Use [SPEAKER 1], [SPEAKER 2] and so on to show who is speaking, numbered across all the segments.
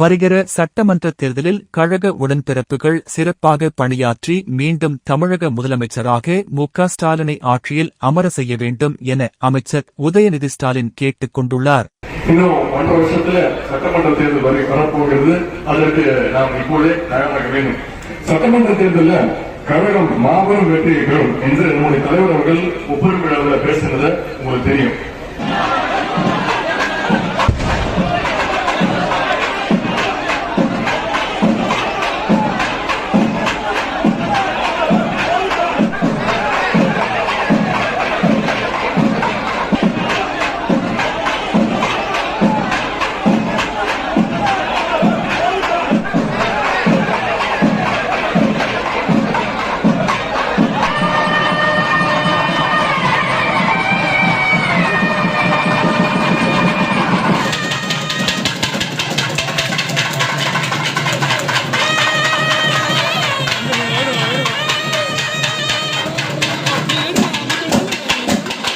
[SPEAKER 1] வருகிற சட்டமன்ற தேர்தலில் கழக உடன்பிறப்புகள் சிறப்பாக பணியாற்றி மீண்டும் தமிழக முதலமைச்சராக மு க ஸ்டாலினை ஆட்சியில் அமர செய்ய வேண்டும் என அமைச்சர் உதயநிதி ஸ்டாலின் கேட்டுக் கொண்டுள்ளார்
[SPEAKER 2] இன்னும் வருஷத்துல சட்டமன்ற தேர்தல் வரை வரப்போகிறது அதற்கு நாம் இப்போதே தயாராக வேண்டும் சட்டமன்ற தேர்தலில் கழகம் மாபெரும் வெற்றியை பெறும் என்று நம்முடைய தலைவர் அவர்கள் ஒவ்வொரு விழாவில் பேசுனதை உங்களுக்கு தெரியும்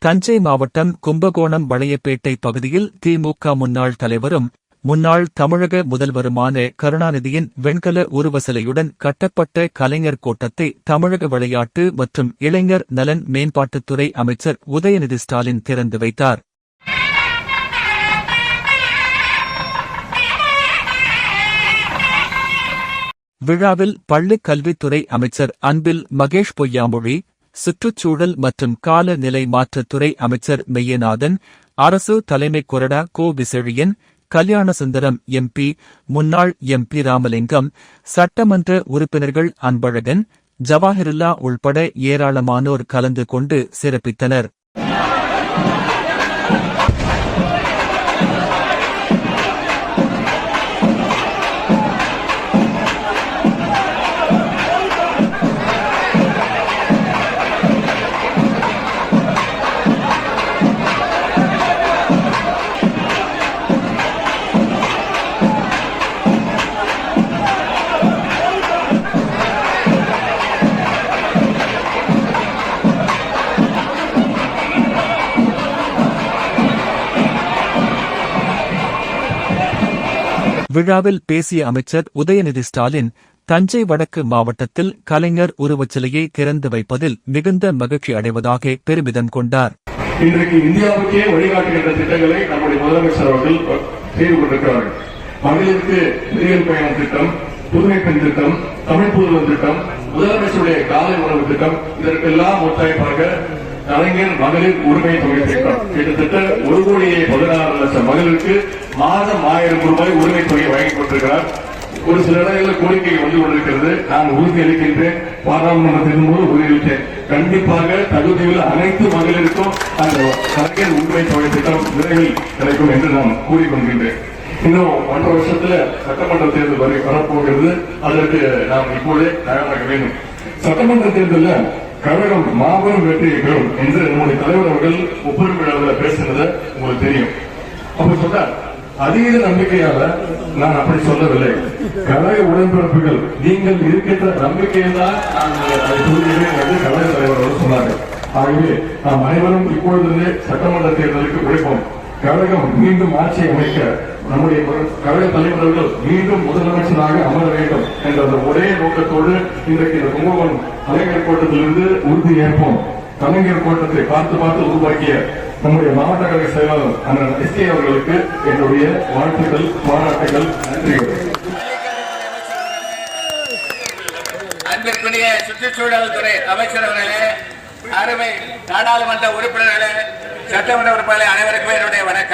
[SPEAKER 1] தஞ்சை மாவட்டம் கும்பகோணம் வளையப்பேட்டை பகுதியில் திமுக முன்னாள் தலைவரும் முன்னாள் தமிழக முதல்வருமான கருணாநிதியின் வெண்கல உருவசிலையுடன் கட்டப்பட்ட கலைஞர் கோட்டத்தை தமிழக விளையாட்டு மற்றும் இளைஞர் நலன் மேம்பாட்டுத்துறை அமைச்சர் உதயநிதி ஸ்டாலின் திறந்து வைத்தார் விழாவில் பள்ளிக் கல்வித்துறை அமைச்சர் அன்பில் மகேஷ் பொய்யாமொழி சுற்றுச்சூழல் மற்றும் காலநிலை மாற்றத்துறை அமைச்சர் மெய்யநாதன் அரசு தலைமை கொறடா கோ விசழியன் கல்யாணசுந்தரம் எம்பி முன்னாள் எம்பி ராமலிங்கம் சட்டமன்ற உறுப்பினர்கள் அன்பழகன் ஜவாஹிருல்லா உள்பட ஏராளமானோர் கலந்து கொண்டு சிறப்பித்தனர் விழாவில் பேசிய அமைச்சர் உதயநிதி ஸ்டாலின் தஞ்சை வடக்கு மாவட்டத்தில் கலைஞர் உருவச்சிலையை திறந்து வைப்பதில் மிகுந்த மகிழ்ச்சி அடைவதாக பெருமிதம் கொண்டார்
[SPEAKER 2] இன்றைக்கு இந்தியாவுக்கே வழிகாட்டுகின்ற திட்டங்களை நம்முடைய முதலமைச்சர் அவர்கள் செய்து கொண்டிருக்கிறார்கள் மகளிருக்கு விரியல் பயணம் திட்டம் புதுமை பெண் திட்டம் தமிழ் புதுவன் திட்டம் முதலமைச்சருடைய காலை உணவு திட்டம் இதற்கெல்லாம் ஒத்தாய்ப்பாக கலைஞர் மகளிர் உரிமை தொகை திட்டம் கிட்டத்தட்ட ஒரு கோடியே பதினாறு லட்சம் மகளிருக்கு மாதம் ஆயிரம் ரூபாய் உரிமை தொகையை வழங்கிக் கொண்டிருக்கிறார் ஒரு சில இடங்களில் கோரிக்கை வந்து கொண்டிருக்கிறது நான் உறுதி அளிக்கின்றேன் பாராளுமன்றத்தின் போது உறுதியளித்தேன் கண்டிப்பாக தகுதியில் அனைத்து மகளிருக்கும் அந்த கலைஞர் உரிமை தொகை திட்டம் விரைவில் கிடைக்கும் என்று நான் கூறிக்கொள்கின்றேன் இன்னும் ஒன்றரை வருஷத்துல சட்டமன்ற தேர்தல் வரை வரப்போகிறது அதற்கு நாம் இப்போதே தயாராக வேண்டும் சட்டமன்ற தேர்தலில் கழகம் மாபெரும் வெற்றியை பெறும் என்று நம்முடைய தலைவர் அவர்கள் ஒப்புரிமையாளர்கள் பேசுறது உங்களுக்கு தெரியும் அப்ப சொன்னார் அதீத நம்பிக்கையால நான் அப்படி சொல்லவில்லை கழக உடன்பிறப்புகள் நீங்கள் இருக்கின்ற நம்பிக்கையில்தான் தான் என்று கழக தலைவர் அவர்கள் சொன்னாங்க ஆகவே நாம் அனைவரும் இப்பொழுதே சட்டமன்ற தேர்தலுக்கு உழைப்போம் கழகம் மீண்டும் ஆட்சியை அமைக்க நம்முடைய கழக தலைவர்கள் மீண்டும் முதலமைச்சராக அமர வேண்டும் என்ற அந்த ஒரே நோக்கத்தோடு இன்றைக்கு இந்த கும்பகோணம் கலைஞர் கோட்டத்திலிருந்து உறுதி ஏற்போம் கலைஞர் கோட்டத்தை பார்த்து பார்த்து உருவாக்கிய நம்முடைய மாவட்ட கழக செயலாளர் அண்ணன் எஸ் கே அவர்களுக்கு என்னுடைய வாழ்த்துக்கள் பாராட்டுகள் நன்றிகள்
[SPEAKER 3] அன்பிற்குரிய சுற்றுச்சூழல் துறை அமைச்சரவர்களே அருமை நாடாளுமன்ற உறுப்பினர்களே சட்டமன்ற உறுப்பினர்களே அனைவருக்கும் என்னுடைய வணக்கம்